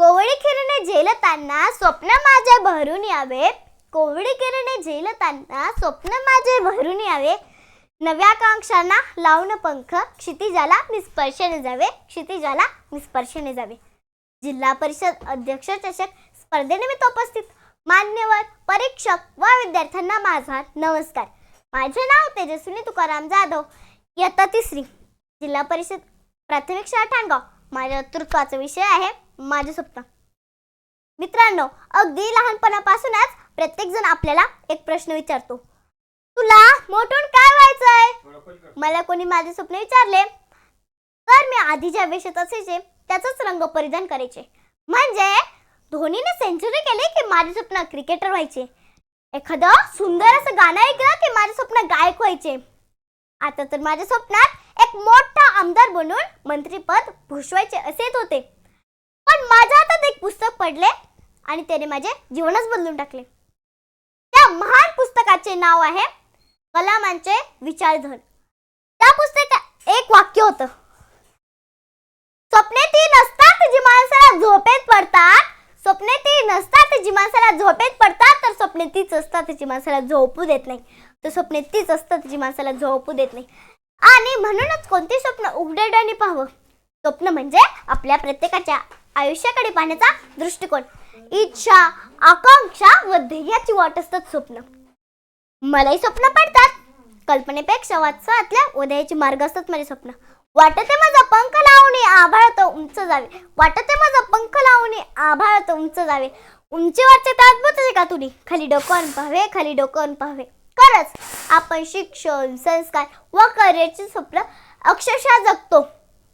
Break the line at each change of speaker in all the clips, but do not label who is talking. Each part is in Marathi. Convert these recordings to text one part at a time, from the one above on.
कोवळी किरणे झेलताना स्वप्न माझे भरून यावे. कोवळी किरणे झेलताना स्वप्न माझे भरून यावे. नव्या कांक्षांना लावून पंख क्षितिजाला निस्पर्शने जावे. क्षितिजाला निस्पर्शने जावे. जिल्हा परिषद अध्यक्ष चषक स्पर्धेनिमित्त उपस्थित. मान्यवर परीक्षक व विद्यार्थ्यांना माझा नमस्कार. माझे नाव तेजस्विनी तुकाराम जाधव. इयत्ता तिसरी. जिल्हा परिषद प्राथमिक शाळा ठाणगाव. माझ्या तृत्वाचा विषय आहे माझे स्वप्न मित्रांनो अगदी लहानपणापासूनच प्रत्येक जण आपल्याला एक प्रश्न विचारतो. तुला मोठून काय व्हायचंय? मला कोणी माझे स्वप्न विचारले? तर मी आधी ज्या वेशात असायचे त्याचाच रंग परिधान करायचे. म्हणजे धोनीने सेंचुरी केली की माझे स्वप्न क्रिकेटर व्हायचे. एखादं सुंदर असं गाणं ऐकलं की माझे स्वप्न गायक व्हायचे. आता तर माझ्या स्वप्नात एक मोठा आमदार बनून मंत्रीपद भूषवायचे असेच होते. पण माझ्या हातात एक पुस्तक पडले आणि त्याने माझे जीवनच बदलून टाकले. त्या महान पुस्तकाचे नाव आहे कलामांचे विचारधन. त्या पुस्तकात एक वाक्य होतं. स्वप्ने ती नसतात जी माणसाला झोपेत पडतात स्वप्ने ती नसतात जी माणसाला झोपेत पडतात तर स्वप्ने तीच असतात जी माणसाला झोपू देत नाही. तर स्वप्ने तीच असतात जी माणसाला झोपू देत नाही. आणि म्हणूनच कोणते स्वप्न उघड्या डोळ्याने पाहावं? स्वप्न म्हणजे आपल्या प्रत्येकाच्या आयुष्याकडे पाहण्याचा दृष्टिकोन इच्छा आकांक्षा व ध्येयाची वाट असतात स्वप्न. मलाही स्वप्न पडतात. कल्पनेपेक्षा वाचवातल्या उदयाचे मार्ग असतात माझे स्वप्न. वाटते माझा पंख लावणे आभाळात उंच जावे. वाटते माझा पंख लावणे आभाळात उंच जावे. उंचीवरचे तात्पुरते आहे का तुम्ही खाली डोकं पाहावे खाली डोकं पाहावे. खरंच आपण शिक्षण संस्कार व करिअरचे स्वप्न अक्षरशः जगतो.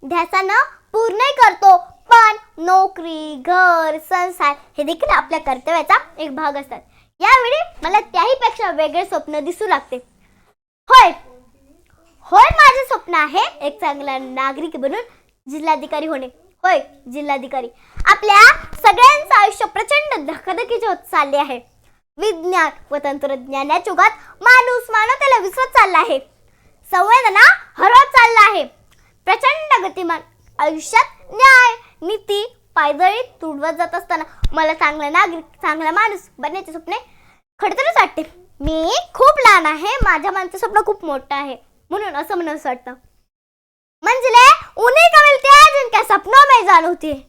ध्यासानं पूर्णही करतो पण नोकरी घर संसार हे देखील आपल्या कर्तव्याचा एक भाग असतात. यावेळी मला त्याहीपेक्षा वेगळे स्वप्न दिसू लागते. होय. होय माझे स्वप्न आहे एक चांगला नागरिक बनून जिल्हाधिकारी होणे. होय जिल्हाधिकारी. आपल्या सगळ्यांचं आयुष्य प्रचंड धकाधकीचे होत चालले आहे. विज्ञान व तंत्रज्ञानाच्या युगात माणूस मानवतेला विसरत चालला आहे. संवेदना हरवत चालला आहे. प्रचंड गतिमान आयुष्यात न्याय नीती पायदळी तुडवत जात असताना मला चांगला नागरिक चांगला माणूस बनण्याचे स्वप्ने खडतरच वाटते. मी खूप लहान आहे माझ्या मनाचं स्वप्न खूप मोठं आहे म्हणून असं म्हणून वाटतं. मंजिले उन्हीं का मिलते हैं जिनके सपनों में जान होती. है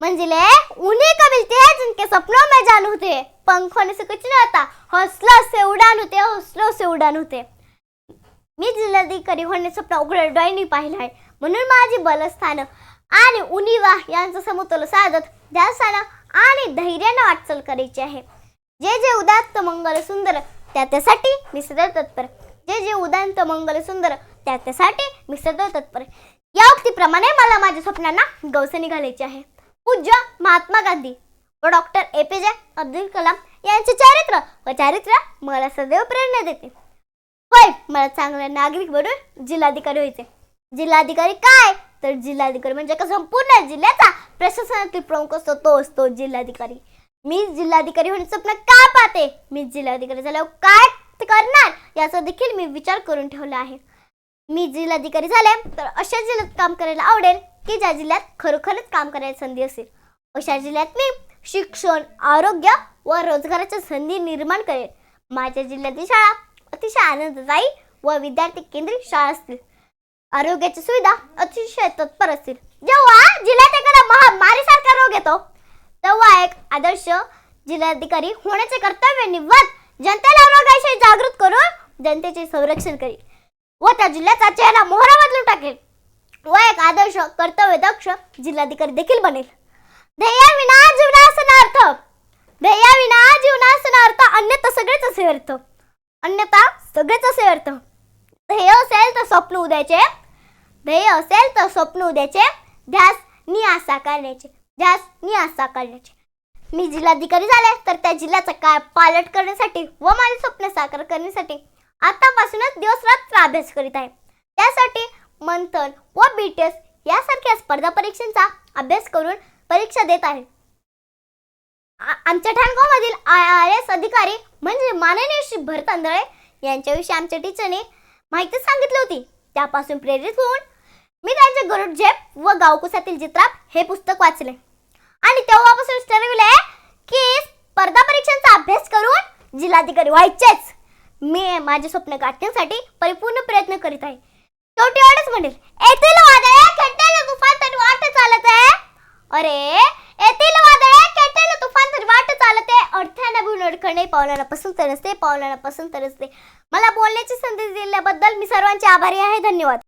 मंजिले उन्हीं का मिलते हैं जिनके सपनों में जान होते. है पंख होने से कुछ नहीं होता से उड़ान होते हौसलों से उड़ान होते. मी जिल्हाधिकारी होण्याचं स्वप्न उघड डोळ्यांनी पाहिलं आहे म्हणून माझी बलस्थानं आणि उनिवा यांचं समतोल साधत ध्यासानं आणि धैर्यानं वाटचाल करायची आहे. जे जे उदात्त मंगल सुंदर त्या त्यासाठी मी सदा तत्पर. जे जे उदांत मंगल सुंदर त्या त्यासाठी मी सदा तत्पर. या उक्तीप्रमाणे मला माझ्या स्वप्नांना गवसणी घालायची आहे. पूज्य महात्मा गांधी व डॉक्टर ए पी जे अब्दुल कलाम यांचे चारित्र्य व चारित्र्य मला सदैव प्रेरणा देते. होय मला चांगला नागरिक बनून जिल्हाधिकारी व्हायचे. जिल्हाधिकारी काय? तर जिल्हाधिकारी म्हणजे का संपूर्ण जिल्ह्याचा प्रशासनातील प्रमुख असतो तो असतो जिल्हाधिकारी. मी जिल्हाधिकारी होण्याचं स्वप्न का पाहते? मी जिल्हाधिकारी झाल्यावर काय ते करणार? याचा देखील मी विचार करून ठेवला आहे. मी जिल्हाधिकारी झाले तर अशा जिल्ह्यात काम करायला आवडेल की ज्या जिल्ह्यात खरोखरच काम करायची संधी असेल. अशा जिल्ह्यात मी शिक्षण आरोग्य व रोजगाराच्या संधी निर्माण करेल माझ्या जिल्ह्यातील शाळा अतिशय आनंददायी व विद्यार्थी केंद्रित शाळा असतील. आरोग्याची सुविधा अतिशय तत्पर असतील. जेव्हा जिल्ह्यात एखादा महामारीसारखा रोग येतो तेव्हा एक आदर्श जिल्हाधिकारी होण्याचे कर्तव्य निवड जनतेला रोगाविषयी जागृत करून जनतेचे संरक्षण करेल व त्या जिल्ह्याचा चेहरा मोहरा बदलून टाकेल व एक आदर्श कर्तव्य दक्ष जिल्हाधिकारी देखील बनेल. ध्येयाविना जीवनासना अर्थ ध्येयाविना जीवनासना अर्थ अन्यथा सगळेच असे अर्थ अन्यथा सगळेच असे अर्थ ध्येय असेल तर स्वप्न उद्याचे. ध्येय असेल तर स्वप्न उद्याचे. ध्यास नि आशा करण्याचे. ध्यास नि आशा करण्याचे. मी जिल्हाधिकारी झाले तर त्या जिल्ह्याचा काय पालट करण्यासाठी व माझे स्वप्न साकार करण्यासाठी आतापासूनच दिवस रात्र अभ्यास करीत आहे. त्यासाठी मंथन व बी टी एस यासारख्या स्पर्धा परीक्षांचा अभ्यास करून परीक्षा देत आहे. आमच्या ठाणगावमधील आय आर एस अधिकारी म्हणजे माननीय श्री भरत आंधळे यांच्याविषयी आमच्या टीचरने माहिती सांगितली होती. त्यापासून प्रेरित होऊन मी त्यांचे गरुड झेप व गावकुसातील जित्राप हे पुस्तक वाचले. आणि तेव्हापासून ठरविले की स्पर्धा परीक्षांचा अभ्यास करून जिल्हाधिकारी व्हायचेच. मी माझे स्वप्न गाठण्यासाठी परिपूर्ण प्रयत्न करीत आहे. शेवटी वाटच म्हणेल येथील वादळ खड्ड्याला तुफान तरी चालत आहे. अरे अडथळ्याला भिवून अडकणे पावलांना पसंत नसते पावलांना पसंत नसते. मला बोलण्याची संधी दिल्याबद्दल मी सर्वांचे आभारी आहे. धन्यवाद.